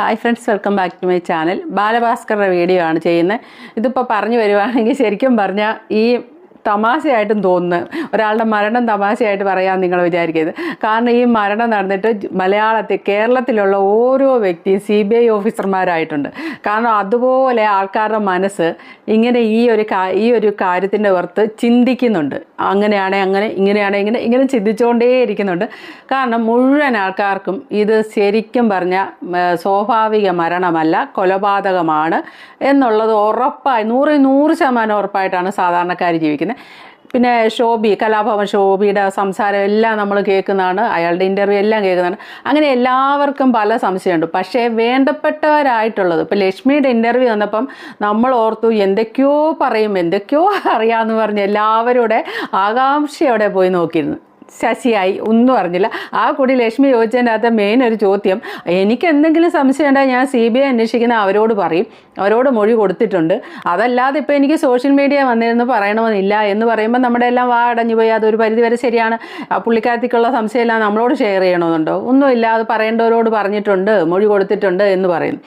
Hi friends welcome back to my channel ബാലഭാസ്കറുടെ video ആണ് ചെയ്യുന്നത്. ഇതിപ്പോൾ പറഞ്ഞു വരുവാണെങ്കിൽ ശരിക്കും പറഞ്ഞാൽ ഈ തമാശയായിട്ടും തോന്നുന്നു. ഒരാളുടെ മരണം തമാശയായിട്ട് പറയാൻ നിങ്ങൾ വിചാരിക്കരുത്. കാരണം ഈ മരണം നടന്നിട്ട് മലയാളത്തിൽ കേരളത്തിലുള്ള ഓരോ വ്യക്തിയും സി ബി ഐ ഓഫീസർമാരായിട്ടുണ്ട്. കാരണം അതുപോലെ ആൾക്കാരുടെ മനസ്സ് ഇങ്ങനെ ഈ ഒരു ഈ ഒരു കാര്യത്തിന്റെ പുറത്ത് ചിന്തിക്കുന്നുണ്ട്. അങ്ങനെയാണെ അങ്ങനെ ഇങ്ങനെയാണെ ഇങ്ങനെ ഇങ്ങനെ ചിന്തിച്ചുകൊണ്ടേ ഇരിക്കുന്നുണ്ട്. കാരണം മുഴുവൻ ആൾക്കാർക്കും ഇത് ശരിക്കും പറഞ്ഞ സ്വാഭാവിക മരണമല്ല കൊലപാതകമാണ് എന്നുള്ളത് ഉറപ്പായി നൂറ് നൂറ് ശതമാനം ഉറപ്പായിട്ടാണ് സാധാരണക്കാർ ജീവിക്കുന്നത്. പിന്നെ ഷോബി കലാഭവൻ ഷോബിയുടെ സംസാരം എല്ലാം നമ്മൾ കേൾക്കുന്നതാണ്. അയാളുടെ ഇന്റർവ്യൂ എല്ലാം കേൾക്കുന്നതാണ്. അങ്ങനെ എല്ലാവർക്കും പല സംശയമുണ്ട്. പക്ഷേ വേണ്ടപ്പെട്ടവരായിട്ടുള്ളത് ഇപ്പോൾ ലക്ഷ്മിയുടെ ഇന്റർവ്യൂ വന്നപ്പം നമ്മൾ ഓർത്തു എന്തൊക്കെയോ പറയും എന്തൊക്കെയോ അറിയാമെന്ന് പറഞ്ഞ് എല്ലാവരുടെ ആകാംക്ഷയോടെ പോയി നോക്കിയിരുന്നു. ശശിയായി. ഒന്നും അറിഞ്ഞില്ല. ആ കൂടി ലക്ഷ്മി ചോദിച്ചതിന്റെ അകത്ത് മെയിൻ ഒരു ചോദ്യം. എനിക്ക് എന്തെങ്കിലും സംശയം ഉണ്ടെങ്കിൽ ഞാൻ സി ബി ഐ അന്വേഷിക്കുന്ന അവരോട് പറയും. അവരോട് മൊഴി കൊടുത്തിട്ടുണ്ട്. അതല്ലാതെ ഇപ്പോൾ എനിക്ക് സോഷ്യൽ മീഡിയ വന്നിരുന്നു പറയണമെന്നില്ല എന്ന് പറയുമ്പോൾ നമ്മുടെ എല്ലാം വാ അടഞ്ഞു പോയി. അതൊരു പരിധിവരെ ശരിയാണ്. പുള്ളിക്കാരത്തിക്കുള്ള സംശയമെല്ലാം നമ്മളോട് ഷെയർ ചെയ്യണമെന്നുണ്ടോ? ഒന്നുമില്ല. അത് പറയേണ്ടവരോട് പറഞ്ഞിട്ടുണ്ട്. മൊഴി കൊടുത്തിട്ടുണ്ട് എന്ന് പറയുന്നു.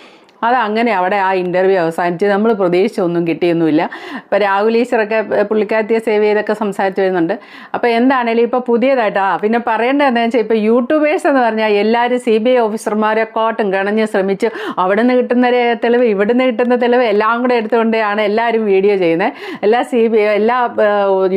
അത് അങ്ങനെ അവിടെ ആ ഇന്റർവ്യൂ അവസാനിച്ച് നമ്മൾ പ്രതീക്ഷിച്ചൊന്നും കിട്ടിയൊന്നുമില്ല. ഇപ്പോൾ രാഹുൽ ഈശ്വറൊക്കെ പുള്ളിക്കാരത്തിയെ സേവ് ചെയ്തൊക്കെ സംസാരിച്ച് വരുന്നുണ്ട്. അപ്പോൾ എന്താണേലും ഇപ്പോൾ പുതിയതായിട്ട് ആ പിന്നെ പറയേണ്ടത് എന്താണെന്ന് വെച്ചാൽ ഇപ്പോൾ യൂട്യൂബേഴ്സ് എന്ന് പറഞ്ഞാൽ എല്ലാവരും സി ബി ഐ ഓഫീസർമാരെ കോട്ടും കിണഞ്ഞ് ശ്രമിച്ച് അവിടെ നിന്ന് കിട്ടുന്ന തെളിവ് ഇവിടുന്ന് കിട്ടുന്ന തെളിവ് എല്ലാം കൂടെ എടുത്തുകൊണ്ടാണ് എല്ലാവരും വീഡിയോ ചെയ്യുന്നത് എല്ലാ സി ബി എല്ലാ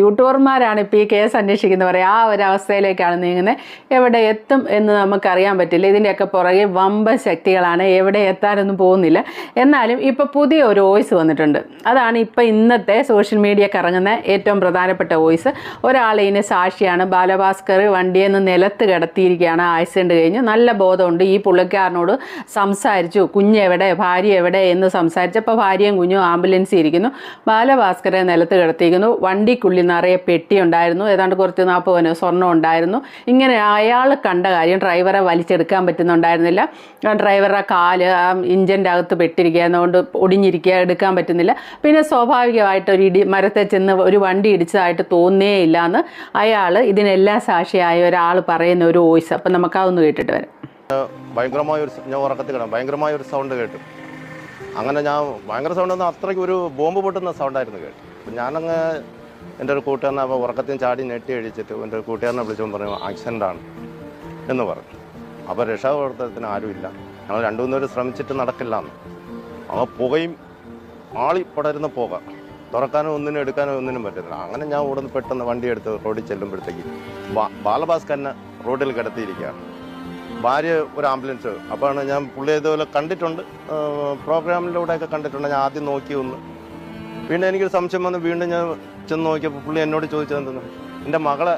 യൂട്യൂബർമാരാണ് ഇപ്പോൾ ഈ കേസ് അന്വേഷിക്കുന്നത് പറയുക ആ ഒരു അവസ്ഥയിലേക്കാണ് നീങ്ങുന്നത് എവിടെ എത്തും എന്ന് നമുക്കറിയാൻ പറ്റില്ല. ഇതിന്റെയൊക്കെ പുറകെ വമ്പ ശക്തികളാണ്. എവിടെ എത്താനൊന്നും പോകുന്നില്ല. എന്നാലും ഇപ്പോൾ പുതിയ ഒരു വോയിസ് വന്നിട്ടുണ്ട്. അതാണ് ഇപ്പോൾ ഇന്നത്തെ സോഷ്യൽ മീഡിയ കറങ്ങുന്ന ഏറ്റവും പ്രധാനപ്പെട്ട വോയിസ്. ഒരാൾ ഇതിന് സാക്ഷിയാണ്. ബാലഭാസ്കർ വണ്ടിയിൽ നിന്ന് നിലത്ത് കിടത്തിയിരിക്കുകയാണ്. ആക്സിഡന്റ് കഴിഞ്ഞ്. നല്ല ബോധമുണ്ട്. ഈ പുള്ളിക്കാരനോട് സംസാരിച്ചു. കുഞ്ഞ് എവിടെ? ഭാര്യ എവിടെ? എന്ന് സംസാരിച്ചപ്പോൾ ഭാര്യയും കുഞ്ഞും ആംബുലൻസിൽ ഇരിക്കുന്നു. ബാലഭാസ്കറെ നിലത്ത് കിടത്തിയിരിക്കുന്നു. വണ്ടിക്കുള്ളിൽ നിറയെ പെട്ടി ഉണ്ടായിരുന്നു. ഏതാണ്ട് കുറച്ച് നാൽപ്പത് പവന് സ്വർണം ഉണ്ടായിരുന്നു. ഇങ്ങനെ അയാൾ കണ്ട കാര്യം ഡ്രൈവറെ വലിച്ചെടുക്കാൻ പറ്റുന്നുണ്ടായിരുന്നില്ല. ഡ്രൈവറുടെ കാൽ ആ ഇഞ്ചിന്റെ അകത്ത് പെട്ടിരിക്കുക എന്നുകൊണ്ട് ഒടിഞ്ഞിരിക്കുക എടുക്കാൻ പറ്റുന്നില്ല. പിന്നെ സ്വാഭാവികമായിട്ട് ഒരു ഇടി മരത്തെ ചെന്ന് ഒരു വണ്ടി ഇടിച്ചതായിട്ട് തോന്നേ ഇല്ല എന്ന് അയാൾ ഇതിനെല്ലാം സാക്ഷിയായ ഒരാൾ പറയുന്ന ഒരു വോയിസ്. അപ്പം നമുക്കതൊന്ന് കേട്ടിട്ട് വരാം. ഭയങ്കരമായ ഒരു ഞാൻ ഉറക്കത്തിൽ കിടന്നു ഭയങ്കരമായ ഒരു സൗണ്ട് കേട്ടു. അങ്ങനെ ഞാൻ ഭയങ്കര സൗണ്ട് എന്ന് അത്രയ്ക്ക് ഒരു ബോംബ് പൊട്ടുന്ന സൗണ്ടായിരുന്നു കേട്ടു. അപ്പം ഞാനങ്ങ് എന്റെ ഒരു കൂട്ടുകാരനെ അപ്പോൾ ഉറക്കത്തിൽ ചാടി ഞെട്ടി അഴിച്ചിട്ട് എന്റെ ഒരു കൂട്ടുകാരനെ വിളിച്ചുകൊണ്ട് പറഞ്ഞു ആക്സിഡന്റ് ആണ് എന്ന് പറഞ്ഞു. അപ്പോൾ രക്ഷാപ്രവർത്തനത്തിന് ആരുമില്ല. ഞങ്ങൾ രണ്ടു മൂന്ന് പേര് ശ്രമിച്ചിട്ട് നടക്കില്ല. ആ പുകയും ആളി പടരുന്ന പുക. തുറക്കാനോ ഒന്നിനും എടുക്കാനോ ഒന്നിനും പറ്റുന്നില്ല അങ്ങനെ ഞാൻ ഉടനെ പെട്ടെന്ന് വണ്ടി എടുത്ത് റോഡിൽ ചെല്ലുമ്പോഴത്തേക്ക് ബാലഭാസ്കരനെ റോഡിൽ കിടത്തിയിരിക്കുകയാണ്. ഭാര്യ ഒരു ആംബുലൻസ്. അപ്പോഴാണ് ഞാൻ പുള്ളി ഇതുപോലെ കണ്ടിട്ടുണ്ട്. പ്രോഗ്രാമിലൂടെയൊക്കെ കണ്ടിട്ടുണ്ട്. ഞാൻ ആദ്യം നോക്കി ഒന്ന്. വീണ്ടും എനിക്കൊരു സംശയം വന്ന് വീണ്ടും ഞാൻ ചെന്ന് നോക്കിയപ്പോൾ പുള്ളി എന്നോട് ചോദിച്ചത് എന്തെന്ന്? എന്റെ മകളെ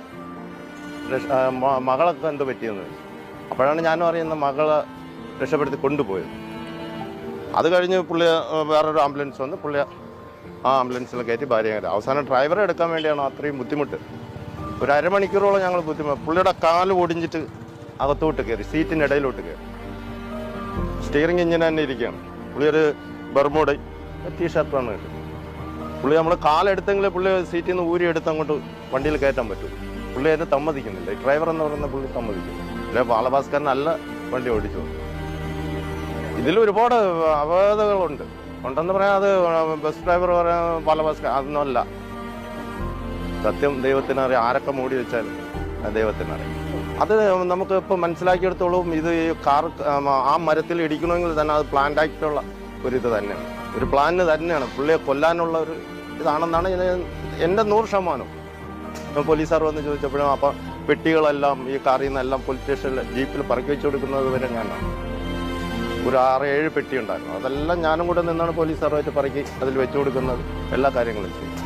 മകളൊക്കെ എന്തോ പറ്റിയെന്ന്. അപ്പോഴാണ് ഞാനും അറിയുന്നത് മകളെ രക്ഷപ്പെടുത്തി കൊണ്ടുപോയത്. അത് കഴിഞ്ഞ് പുള്ളി വേറൊരു ആംബുലൻസ് വന്ന് പുള്ളി ആ ആംബുലൻസിൽ കയറ്റി ഭാര്യ കയറ്റി അവസാനം ഡ്രൈവറെ എടുക്കാൻ വേണ്ടിയാണ് അത്രയും ബുദ്ധിമുട്ട്. ഒരു അരമണിക്കൂറോളം ഞങ്ങൾ ബുദ്ധിമുട്ട് പുള്ളിയുടെ കാൽ ഒടിഞ്ഞിട്ട് അകത്തോട്ട് കയറി സീറ്റിന്റെ ഇടയിലോട്ട് കയറി. സ്റ്റിയറിംഗ് ഇങ്ങനെ തന്നെ ഇരിക്കുകയാണ്. പുള്ളി ഒരു ബർമൂഡ ടീഷർട്ടാണ് കിട്ടും. പുള്ളി നമ്മൾ കാലെടുത്തെങ്കിൽ പുള്ളി സീറ്റിൽ നിന്ന് ഊരി എടുത്ത് അങ്ങോട്ട് വണ്ടിയിൽ കയറ്റാൻ പറ്റും. പുള്ളി അതിന് സമ്മതിക്കുന്നില്ല. ഡ്രൈവർ എന്ന് പറയുന്ന പുള്ളി സമ്മതിക്കുന്നു അല്ലെ ബാലഭാസ്കരനല്ല വണ്ടി ഓടിച്ചു. ഇതിൽ ഒരുപാട് അപകടങ്ങളുണ്ട് ഉണ്ടെന്ന് പറയാൻ അത് ബസ് ഡ്രൈവർ പറയാൻ പല ബസ് അതൊന്നുമല്ല സത്യം ദൈവത്തിനറിയാം. ആരൊക്കെ മൂടി വെച്ചാൽ ദൈവത്തിനറിയാം. അത് നമുക്ക് ഇപ്പം മനസ്സിലാക്കിയെടുത്തോളും ഇത് ഈ കാർ ആ മരത്തിൽ ഇടിക്കണമെങ്കിൽ തന്നെ അത് പ്ലാന്റ് ആക്കിയിട്ടുള്ള ഒരു ഇത് തന്നെയാണ്. ഒരു പ്ലാന് തന്നെയാണ്. പുള്ളിയെ കൊല്ലാനുള്ള ഒരു ഇതാണെന്നാണ് ഇത് എന്റെ നൂറ് ശതമാനം. പോലീസുകാർ വന്ന് ചോദിച്ചപ്പോഴും അപ്പം പെട്ടികളെല്ലാം ഈ കാറിൽ നിന്നെല്ലാം പോലീസ് സ്റ്റേഷനിൽ ജീപ്പിൽ പറക്കി വെച്ചു കൊടുക്കുന്നത് വരെ ഞാനാണ്. ഒരു ആറ് ഏഴ് പെട്ടി ഉണ്ടായിരുന്നു. അതെല്ലാം ഞാനും കൂടെ നിന്നാണ് പോലീസ് സർവൈറ്റ് പറക്കി അതിൽ വെച്ചു കൊടുക്കുന്നത്. എല്ലാ കാര്യങ്ങളും ചെയ്യും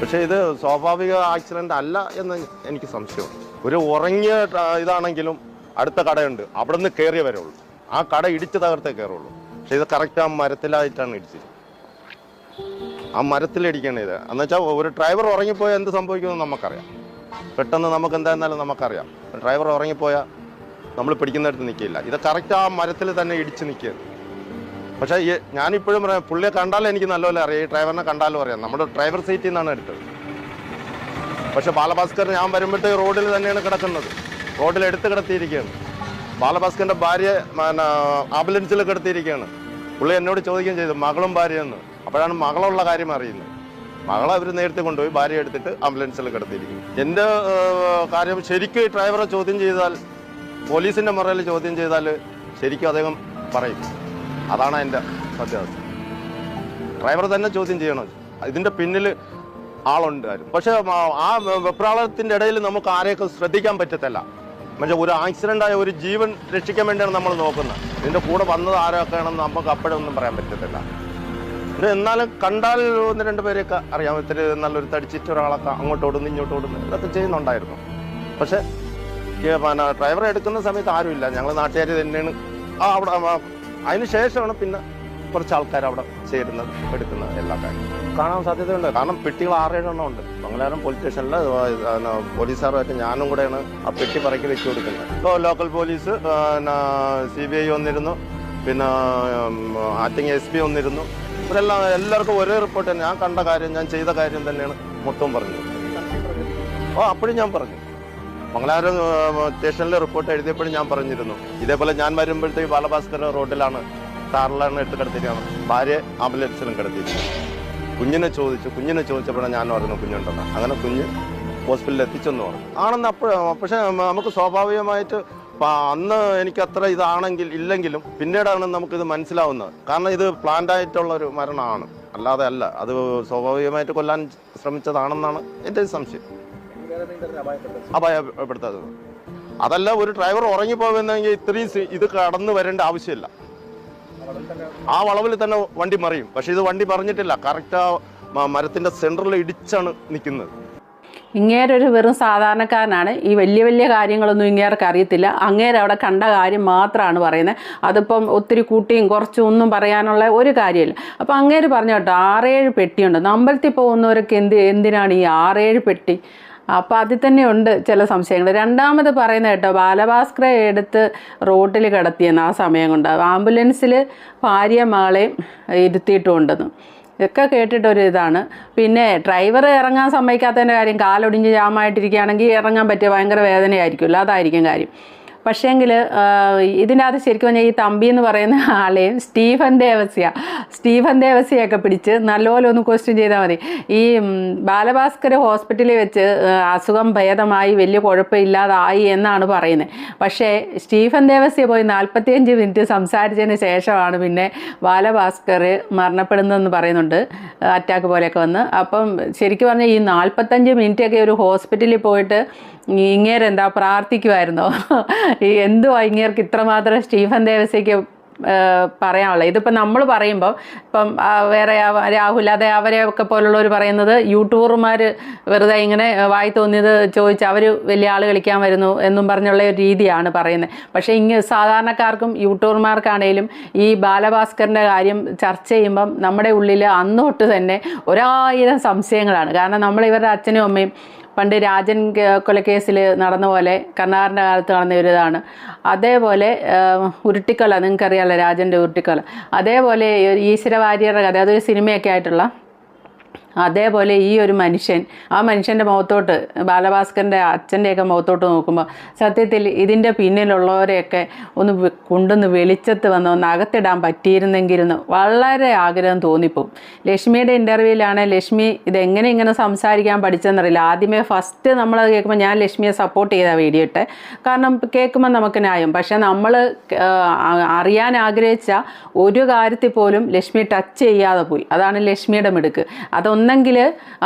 പക്ഷേ ഇത് സ്വാഭാവിക ആക്സിഡന്റ് അല്ല എന്ന് എനിക്ക് സംശയമുണ്ട് ഒരു ഉറങ്ങിയ ഇതാണെങ്കിലും അടുത്ത കടയുണ്ട്. അവിടെ നിന്ന് കയറിയേ വരുള്ളൂ. ആ കട ഇടിച്ച് തകർത്തേ കയറുള്ളൂ പക്ഷെ ഇത് കറക്റ്റ് ആ മരത്തിലായിട്ടാണ് ഇടിച്ചത്. ആ മരത്തിലിടിക്കണം ഇത്. എന്നുവെച്ചാൽ ഒരു ഡ്രൈവർ ഉറങ്ങിപ്പോയാൽ എന്ത് സംഭവിക്കുമെന്ന് നമുക്കറിയാം. പെട്ടെന്ന് നമുക്ക് എന്തായിരുന്നാലും നമുക്കറിയാം. ഡ്രൈവർ ഉറങ്ങിപ്പോയാൽ നമ്മൾ പിടിക്കുന്നിടത്ത് നിൽക്കില്ല. ഇത് കറക്റ്റ് ആ മരത്തിൽ തന്നെ ഇടിച്ച് നിൽക്കുക പക്ഷേ ഞാനിപ്പോഴും പറയാം പുള്ളിയെ കണ്ടാലും എനിക്ക് നല്ലപോലെ അറിയാം. ഈ ഡ്രൈവറിനെ കണ്ടാലും അറിയാം. നമ്മുടെ ഡ്രൈവർ സീറ്റിൽ നിന്നാണ് എടുത്തത്. പക്ഷെ ബാലഭാസ്കർ ഞാൻ വരുമ്പോഴത്തെ റോഡിൽ തന്നെയാണ് കിടക്കുന്നത്. റോഡിൽ എടുത്ത് കിടത്തിയിരിക്കുകയാണ്. ബാലഭാസ്കറിന്റെ ഭാര്യ ആംബുലൻസിൽ കിടത്തിയിരിക്കുകയാണ്. പുള്ളി എന്നോട് ചോദിക്കുകയും ചെയ്തു മകളും ഭാര്യയെന്ന്. അപ്പോഴാണ് മകളുള്ള കാര്യം അറിയുന്നത്. മകളെ അവർ നേരത്തെ കൊണ്ടുപോയി ഭാര്യ എടുത്തിട്ട് ആംബുലൻസിൽ കിടത്തിയിരിക്കുന്നു. എന്റെ കാര്യം കാര്യം ശരിക്ക് ഡ്രൈവറെ ചോദ്യം ചെയ്താൽ പോലീസിന്റെ മുറയിൽ ചോദ്യം ചെയ്താൽ ശരിക്കും അദ്ദേഹം പറയും. അതാണ് എന്റെ സത്യാവസ്ഥ. ഡ്രൈവർ തന്നെ ചോദ്യം ചെയ്യണോ. ഇതിന്റെ പിന്നിൽ ആളുണ്ടായിരുന്നു. പക്ഷെ ആ വെപ്രാളത്തിന്റെ ഇടയിൽ നമുക്ക് ആരെയൊക്കെ ശ്രദ്ധിക്കാൻ പറ്റത്തില്ല. മറ്റേ ഒരു ആക്സിഡന്റ് ആയ ഒരു ജീവൻ രക്ഷിക്കാൻ വേണ്ടിയാണ് നമ്മൾ നോക്കുന്നത്. ഇതിന്റെ കൂടെ വന്നത് ആരൊക്കെയാണെന്ന് നമുക്ക് അപ്പോഴൊന്നും പറയാൻ പറ്റത്തില്ല. എന്നാലും കണ്ടാൽ ഒന്ന് രണ്ട് പേരെയൊക്കെ അറിയാം. ഇത്തിരി നല്ലൊരു തടിച്ചിട്ട് ഒരാളൊക്കെ അങ്ങോട്ട് ഓടുന്നു ഇങ്ങോട്ട് ഇതൊക്കെ ചെയ്യുന്നുണ്ടായിരുന്നു. പക്ഷെ പിന്നെ ഡ്രൈവറെ എടുക്കുന്ന സമയത്ത് ആരുമില്ല. ഞങ്ങൾ നാട്ടുകാർ തന്നെയാണ്. ആ അവിടെ അതിന് ശേഷമാണ് പിന്നെ കുറച്ച് ആൾക്കാർ അവിടെ ചേരുന്നത് എടുക്കുന്നത് എല്ലാ കാര്യങ്ങളും. കാണാൻ സാധ്യതയുണ്ട്. കാരണം പെട്ടികൾ ആറേഴെണ്ണം ഉണ്ട്. മംഗലാരം പോലീസ് സ്റ്റേഷനിൽ പോലീസുകാരുമായിട്ട് ഞാനും കൂടെയാണ് ആ പെട്ടി പറക്കി വെച്ചു കൊടുക്കുന്നത്. ഇപ്പോൾ local police C B I വന്നിരുന്നു. പിന്നെ ആറ്റിങ് എസ് പി വന്നിരുന്നു. ഇവരെല്ലാം എല്ലാവർക്കും ഒരേ റിപ്പോർട്ട് തന്നെ. ഞാൻ കണ്ട കാര്യം ഞാൻ ചെയ്ത കാര്യം തന്നെയാണ് മൊത്തം പറഞ്ഞത്. ഓ അപ്പോഴും ഞാൻ പറഞ്ഞു. മംഗലാപുരം സ്റ്റേഷനിലെ റിപ്പോർട്ട് എഴുതിയപ്പോഴും ഞാൻ പറഞ്ഞിരുന്നു. ഇതേപോലെ ഞാൻ വരുമ്പോഴത്തേക്ക് ബാലഭാസ്കർ റോഡിലാണ് കാറിലാണ് ഇട്ട് കിടത്തിയിരിക്കുന്നത്. ഭാര്യ ആംബുലൻസിലും കിടത്തിയിരിക്കുന്നത് കുഞ്ഞിനെ ചോദിച്ചു കുഞ്ഞിനെ ചോദിച്ചപ്പോഴാണ് ഞാൻ പറഞ്ഞു കുഞ്ഞുണ്ടെന്ന്. അങ്ങനെ കുഞ്ഞ് ഹോസ്പിറ്റലിൽ എത്തിച്ചെന്ന് പറഞ്ഞു. ആണെന്ന് അപ്പോഴും പക്ഷേ നമുക്ക് സ്വാഭാവികമായിട്ട് അന്ന് എനിക്ക് അത്ര ഇതാണെങ്കിൽ ഇല്ലെങ്കിലും പിന്നീടാണ് നമുക്കിത് മനസ്സിലാവുന്നത്. കാരണം ഇത് പ്ലാന്റായിട്ടുള്ള ഒരു മരണമാണ്. അല്ലാതെ അല്ല അത് സ്വാഭാവികമായിട്ട് കൊല്ലാൻ ശ്രമിച്ചതാണെന്നാണ് എന്റെ സംശയം. അപായപ്പെടുത്തത് അതല്ല ഒരു ഡ്രൈവർ ഉറങ്ങിപ്പോകുന്നെങ്കിൽ ഇത്രയും ഇത് കടന്നു വരേണ്ട ആവശ്യമില്ല. ആ വളവിൽ തന്നെ വണ്ടി മറിയും. പക്ഷെ ഇത് വണ്ടി പറഞ്ഞിട്ടില്ല കറക്റ്റ് ആ മരത്തിന്റെ സെന്ററിൽ ഇടിച്ചാണ് നിൽക്കുന്നത്. ഇങ്ങേരൊരു വെറും സാധാരണക്കാരനാണ്. ഈ വലിയ വലിയ കാര്യങ്ങളൊന്നും ഇങ്ങേർക്ക് അറിയത്തില്ല. അങ്ങേര് അവിടെ കണ്ട കാര്യം മാത്രമാണ് പറയുന്നത്. അതിപ്പം ഒത്തിരി കൂട്ടിയും കുറച്ചും ഒന്നും പറയാനുള്ള ഒരു കാര്യമില്ല. അപ്പം അങ്ങേര് പറഞ്ഞു കേട്ടോ ആറേഴ് പെട്ടിയുണ്ട്. അമ്പലത്തിൽ പോകുന്നവരൊക്കെ എന്ത് എന്തിനാണ് ഈ ആറേഴ് പെട്ടി? അപ്പോൾ അതിൽ തന്നെ ഉണ്ട് ചില സംശയങ്ങൾ. രണ്ടാമത് പറയുന്ന കേട്ടോ ബാലഭാസ്കറെ എടുത്ത് റോട്ടിൽ കിടത്തിയെന്ന് ആ സമയം കൊണ്ട്. ആംബുലൻസിൽ ഭാര്യ മകളെയും ഇരുത്തിയിട്ടുണ്ടെന്ന്. ഇതൊക്കെ കേട്ടിട്ടൊരു ഇതാണ്. പിന്നെ ഡ്രൈവർ ഇറങ്ങാൻ സമ്മതിക്കാത്തതിന്റെ കാര്യം കാലൊടിഞ്ഞ് ജാമായിട്ടിരിക്കുകയാണെങ്കിൽ ഇറങ്ങാൻ പറ്റിയ ഭയങ്കര വേദനയായിരിക്കുമല്ലോ. അതായിരിക്കും കാര്യം. പക്ഷേങ്കിൽ ഇതിന്റെ അകത്ത് ശരിക്കും പറഞ്ഞാൽ ഈ തമ്പി എന്ന് പറയുന്ന ആളെയും സ്റ്റീഫൻ ദേവസ്യ സ്റ്റീഫൻ ദേവസ്യയൊക്കെ പിടിച്ച് നല്ലപോലെ ഒന്ന് ക്വസ്റ്റ്യൻ ചെയ്താൽ മതി. ഈ ബാലഭാസ്കർ ഹോസ്പിറ്റലിൽ വെച്ച് അസുഖം ഭേദമായി വലിയ കുഴപ്പമില്ലാതായി എന്നാണ് പറയുന്നത് പക്ഷേ സ്റ്റീഫൻ ദേവസ്യ പോയി നാൽപ്പത്തിയഞ്ച് മിനിറ്റ് സംസാരിച്ചതിന് ശേഷമാണ് പിന്നെ ബാലഭാസ്കർ മരണപ്പെടുന്നതെന്ന് പറയുന്നുണ്ട് അറ്റാക്ക് പോലെയൊക്കെ വന്ന്. അപ്പം ശരിക്കും പറഞ്ഞാൽ ഈ നാൽപ്പത്തഞ്ച് മിനിറ്റൊക്കെ ഒരു ഹോസ്പിറ്റലിൽ പോയിട്ട് ഇങ്ങേരെന്താ പ്രാർത്ഥിക്കുമായിരുന്നോ ഈ എന്തുവാ ഇങ്ങേർക്ക് ഇത്രമാത്രം സ്റ്റീഫൻ ദേവസ്യയ്ക്ക് പറയാനുള്ളത്? ഇതിപ്പോൾ നമ്മൾ പറയുമ്പോൾ ഇപ്പം വേറെ രാഹുൽ അതെ അവരെയൊക്കെ പോലുള്ളവർ പറയുന്നത് യൂട്യൂബർമാർ വെറുതെ ഇങ്ങനെ വായി തോന്നിയത് ചോദിച്ച് അവർ വലിയ ആൾ കളിക്കാൻ വരുന്നു എന്നും പറഞ്ഞുള്ള ഒരു രീതിയാണ് പറയുന്നത്. പക്ഷേ ഇങ്ങ് സാധാരണക്കാർക്കും യൂട്യൂബർമാർക്കാണേലും ഈ ബാലഭാസ്കറിന്റെ കാര്യം ചർച്ച ചെയ്യുമ്പം നമ്മുടെ ഉള്ളിൽ അന്ന് തൊട്ട് തന്നെ ഒരായിരം സംശയങ്ങളാണ്. കാരണം നമ്മൾ ഇവരുടെ അച്ഛനും അമ്മയും പണ്ട് രാജൻ കൊലക്കേസിൽ നടന്ന പോലെ കർണാറിന്റെ കാലത്ത് നടന്ന ഒരു ഇതാണ്. അതേപോലെ ഉരുട്ടിക്കൊല നിങ്ങൾക്കറിയാമല്ലോ രാജന്റെ ഉരുട്ടിക്കൊല. അതേപോലെ ഈശ്വര വാര്യരുടെ കഥ അതൊരു സിനിമയൊക്കെ ആയിട്ടുള്ള അതേപോലെ ഈ ഒരു മനുഷ്യൻ ആ മനുഷ്യന്റെ മുഖത്തോട്ട് ബാലഭാസ്കറിന്റെ അച്ഛന്റെയൊക്കെ മുഖത്തോട്ട് നോക്കുമ്പോൾ സത്യത്തിൽ ഇതിന്റെ പിന്നിലുള്ളവരെയൊക്കെ ഒന്ന് കൊണ്ടുവന്ന് വെളിച്ചത്ത് വന്ന് ഒന്ന് അകത്തിടാൻ പറ്റിയിരുന്നെങ്കിലെന്ന് വളരെ ആഗ്രഹം തോന്നിപ്പോവും. ലക്ഷ്മിയുടെ ഇന്റർവ്യൂവിലാണ് ലക്ഷ്മി ഇതെങ്ങനെ ഇങ്ങനെ സംസാരിക്കാൻ പഠിച്ചെന്നറിയില്ല. ആദ്യമേ ഫസ്റ്റ് നമ്മൾ കേൾക്കുമ്പോൾ ഞാൻ ലക്ഷ്മിയെ സപ്പോർട്ട് ചെയ്ത വീഡിയോ കാരണം കേൾക്കുമ്പോൾ നമുക്ക് ന്യായം. പക്ഷേ നമ്മൾ അറിയാൻ ആഗ്രഹിച്ച ഒരു കാര്യത്തിൽ പോലും ലക്ഷ്മി ടച്ച് ചെയ്യാതെ പോയി. അതാണ് ലക്ഷ്മിയുടെ മിടുക്ക്. അതൊന്നെങ്കിൽ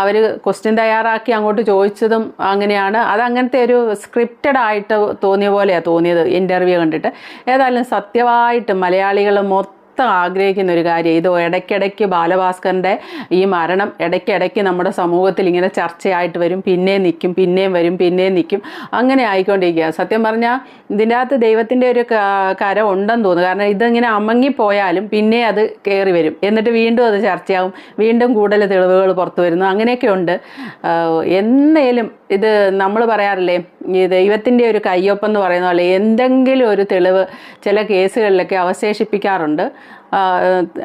അവർ ക്വസ്റ്റ്യൻ തയ്യാറാക്കി അങ്ങോട്ട് ചോദിച്ചതും അങ്ങനെയാണ്. അത് അങ്ങനത്തെ ഒരു സ്ക്രിപ്റ്റഡ് ആയിട്ട് തോന്നിയ പോലെയാണ് തോന്നിയത് ഇന്റർവ്യൂ കണ്ടിട്ട്. ഏതായാലും സത്യമായിട്ട് മലയാളികൾ മൊത്തം ആഗ്രഹിക്കുന്ന ഒരു കാര്യം. ഇത് ഇടയ്ക്കിടയ്ക്ക് ബാലഭാസ്കറിന്റെ ഈ മരണം ഇടയ്ക്കിടയ്ക്ക് നമ്മുടെ സമൂഹത്തിൽ ഇങ്ങനെ ചർച്ചയായിട്ട് വരും. പിന്നെ നിൽക്കും പിന്നെയും വരും പിന്നെയും നിൽക്കും അങ്ങനെ ആയിക്കൊണ്ടിരിക്കുക സത്യം പറഞ്ഞാൽ ഇതിന്റെ അകത്ത് ദൈവത്തിന്റെ ഒരു കര ഉണ്ടെന്ന് തോന്നുന്നു. കാരണം ഇതിങ്ങനെ അമങ്ങിപ്പോയാലും പിന്നെ അത് കയറി വരും. എന്നിട്ട് വീണ്ടും അത് ചർച്ചയാവും. വീണ്ടും കൂടുതൽ തെളിവുകൾ പുറത്തു വരുന്നു. അങ്ങനെയൊക്കെ ഉണ്ട്. എന്നേലും ഇത് നമ്മൾ പറയാറില്ലേ ദൈവത്തിന്റെ ഒരു കയ്യൊപ്പം എന്ന് പറയുന്ന പോലെ എന്തെങ്കിലും ഒരു തെളിവ് ചില കേസുകളിലൊക്കെ അവശേഷിപ്പിക്കാറുണ്ട്.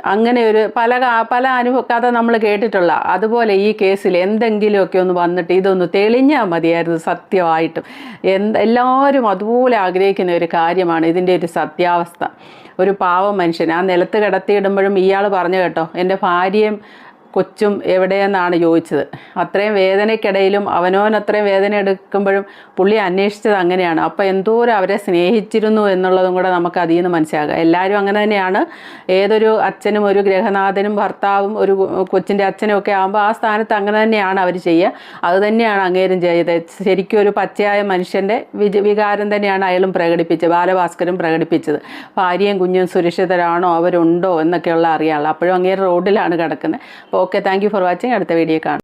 അങ്ങനെ ഒരു പല പല അനുഭവ കഥ നമ്മൾ കേട്ടിട്ടുള്ള അതുപോലെ ഈ കേസിൽ എന്തെങ്കിലുമൊക്കെ ഒന്ന് വന്നിട്ട് ഇതൊന്ന് തെളിഞ്ഞാൽ മതിയായിരുന്നു സത്യമായിട്ടും. എന്ത് എല്ലാവരും അതുപോലെ ആഗ്രഹിക്കുന്ന ഒരു കാര്യമാണ് ഇതിന്റെ ഒരു സത്യാവസ്ഥ. ഒരു പാവം മനുഷ്യൻ ആ നിലത്ത് കിടത്തിയിടുമ്പോഴും ഇയാൾ പറഞ്ഞു കേട്ടോ എന്റെ ഭാര്യയും കൊച്ചും എവിടെയെന്നാണ് ചോദിച്ചത്. അത്രയും വേദനയ്ക്കിടയിലും അവനോൻ അത്രയും വേദന എടുക്കുമ്പോഴും പുള്ളി അന്വേഷിച്ചത് അങ്ങനെയാണ്. അപ്പോൾ എന്തോരം അവരെ സ്നേഹിച്ചിരുന്നു എന്നുള്ളതും കൂടെ നമുക്ക് അതിൽ നിന്ന് മനസ്സിലാക്കുക എല്ലാവരും അങ്ങനെ തന്നെയാണ്. ഏതൊരു അച്ഛനും ഒരു ഗ്രഹനാഥനും ഭർത്താവും ഒരു കൊച്ചിന്റെ അച്ഛനും ഒക്കെ ആകുമ്പോൾ ആ സ്ഥാനത്ത് അങ്ങനെ തന്നെയാണ് അവർ ചെയ്യുക. അത് തന്നെയാണ് അങ്ങേരും ചെയ്തത്. ശരിക്കും ഒരു പച്ചയായ മനുഷ്യന്റെ വിജ വികാരം തന്നെയാണ് അയാളും പ്രകടിപ്പിച്ചത്. ബാലഭാസ്കരും പ്രകടിപ്പിച്ചത്. ഭാര്യയും കുഞ്ഞും സുരക്ഷിതരാണോ? അവരുണ്ടോ? എന്നൊക്കെയുള്ള അറിയാനുള്ളത് അപ്പോഴും അങ്ങേര് റോഡിലാണ് കിടക്കുന്നത്. അപ്പോൾ ഓക്കെ താങ്ക് ഫോർ വാച്ചിങ് അടുത്ത വീഡിയോ കാണാം.